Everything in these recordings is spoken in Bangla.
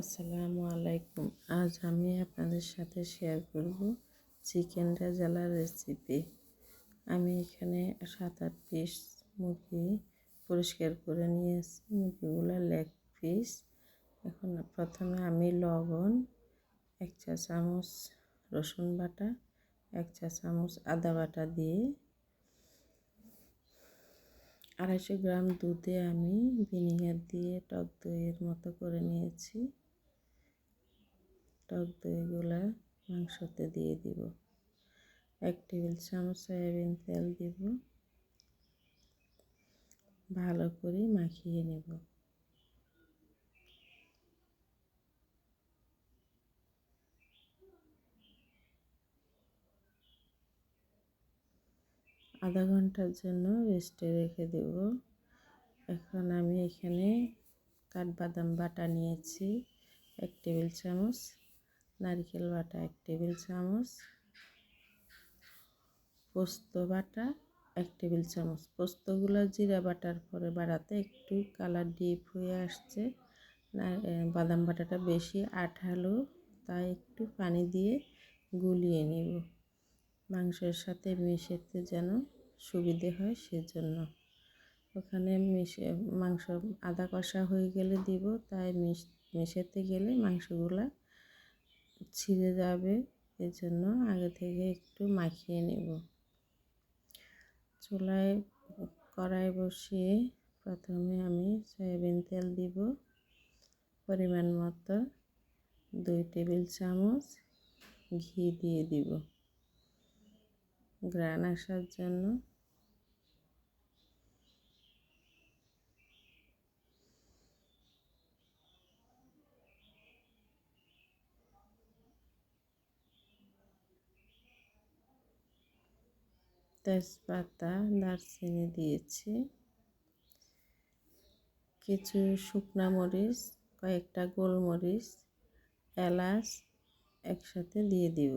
আসসালামু আলাইকুম। আজ আমি আপনাদের সাথে শেয়ার করব চিকেন রেজালার রেসিপি আমি এখানে সাত আট পিস মুরগি পরিষ্কার করে নিয়েছি। মুরগিগুলো লেগ পিস এখন প্রথমে আমি লবণ, এক চা চামচ রসুন বাটা, এক চা চামচ আদা বাটা দিয়ে আড়াইশো গ্রাম দুধে আমি ভিনিগার দিয়ে টক দইয়ের মতো করে নিয়েছি। টক দইগুলা মাংসতে দিয়ে দিব। এক টেবিল চামচ সয়াবিন তেল দিব। ভালো করে মাখিয়ে নেব। আধা ঘণ্টার জন্য রেস্টে রেখে দেব। এখন আমি এখানে কাঠবাদাম বাটা নিয়েছি। এক টেবিল চামচ নারকেল বাটা এক টেবিল চামচ, পোস্ত বাটা এক টেবিল চামচ। পোস্তগুলো জিরা বাটার পরে বাড়াতে একটু কালার ডিপ হয়ে আসছে। বাদাম বাটাটা বেশি আঠালো, তাই একটু পানি দিয়ে গুলিয়ে নেব। মাংসের সাথে মিশাতে যেন সুবিধে হয় সেজন্য। ওখানে মিশে, মাংস আদা কষা হয়ে গেলে দিব, তাই মিশ, মিশাতে গেলে মাংসগুলা ছিঁড়ে যাবে, এজন্য আগে থেকে একটু মাখিয়ে নেব। চুলায় কড়াই বসিয়ে প্রথমে আমি সয়াবিন তেল দিব পরিমাণ মতো, দুই টেবিল চামচ ঘি দিয়ে দিব। গ্রান আসার জন্য তেজপাতা, দারচিনি দিয়েছি। কিছু শুকনা মরিচ, কয়েকটা গোলমরিচ, এলাচ একসাথে দিয়ে দিব।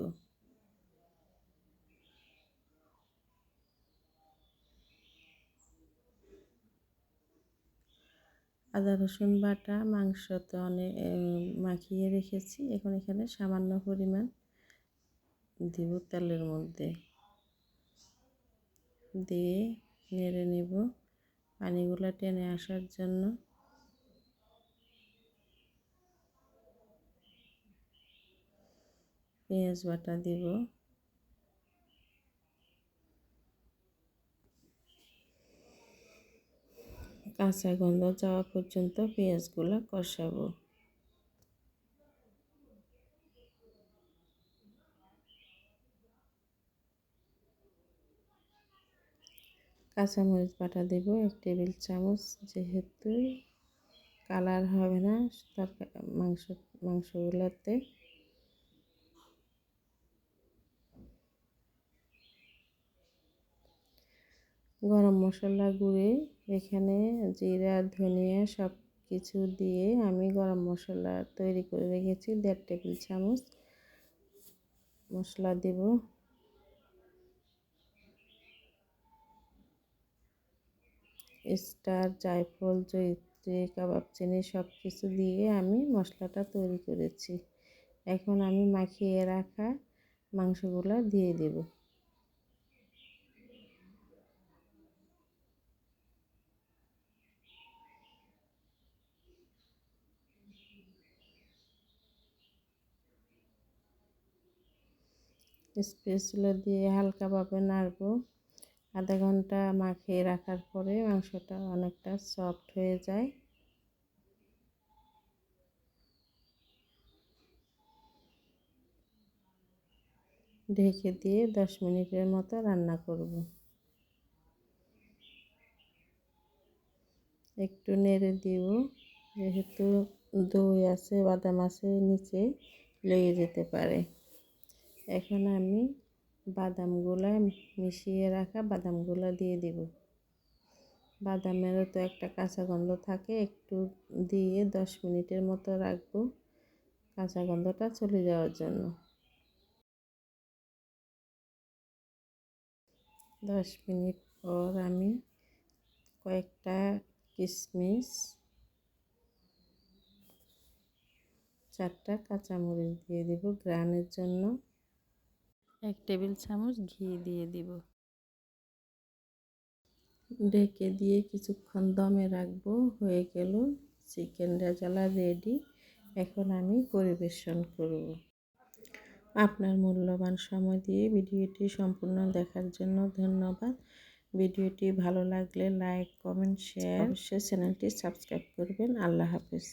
আদা, রসুন বাটা মাংস তো অনেক মাখিয়ে রেখেছি। এখন এখানে সামান্য পরিমাণ দিব তেলের মধ্যে। দিয়ে নেড়ে নেব। পানিগুলো টেনে আসার জন্য। পেঁয়াজ বাটা দিব। কাঁচা গন্ধ যাওয়া পর্যন্ত পেঁয়াজগুলো কষাবো। কাঁচামরিচ বাটা দেব, এক টেবিল চামচ, যেহেতু কালার হবে না তরকারি মাংস, মাংসগুলোতে। গরম মশলা গুঁড়ে এখানে জিরা, ধনিয়া সব কিছু দিয়ে আমি গরম মশলা তৈরি করে রেখেছি। দেড় টেবিল চামচ মশলা দেব। স্টার, জায়ফল জৈত্রী কাবাব চিনি সব কিছু দিয়ে আমি মশলাটা তৈরি করেছি। এখন আমি মাখিয়ে রাখা মাংসগুলো দিয়ে দেব। স্পেসগুলো দিয়ে হালকাভাবে নাড়বো। আধা ঘণ্টা মাখিয়ে রাখার পরে মাংসটা অনেকটা সফট হয়ে যায়। ঢেকে দিয়ে দশ মিনিটের মতো রান্না করব। একটু নেড়ে দিব, যেহেতু দই আছে, বাদাম আছে, নিচে লেগে যেতে পারে। এখন আমি বাদামগুলো মিশিয়ে রাখা বাদামগুলো দিয়ে দিব। বাদামেরও তো একটা কাঁচা গন্ধ থাকে, একটু দিয়ে দশ মিনিটের মতো রাখব কাঁচা গন্ধটা চলে যাওয়ার জন্য। দশ মিনিট পর আমি কয়েকটা কিশমিশ চারটা কাঁচামরিচ দিয়ে দিব। গ্রানের জন্য এক টেবিল চামচ ঘি দিয়ে দিব। ডেকে দিয়ে কিছুক্ষণ দমে রাখব হয়ে গেল চিকেন রেজালা রেডি। এখন আমি পরিবেশন করব। আপনার মূল্যবান সময় দিয়ে ভিডিওটি সম্পূর্ণ দেখার জন্য ধন্যবাদ। ভিডিওটি ভালো লাগলে লাইক কমেন্ট শেয়ার অবশ্যই চ্যানেলটি সাবস্ক্রাইব করবেন। আল্লাহ হাফিজ।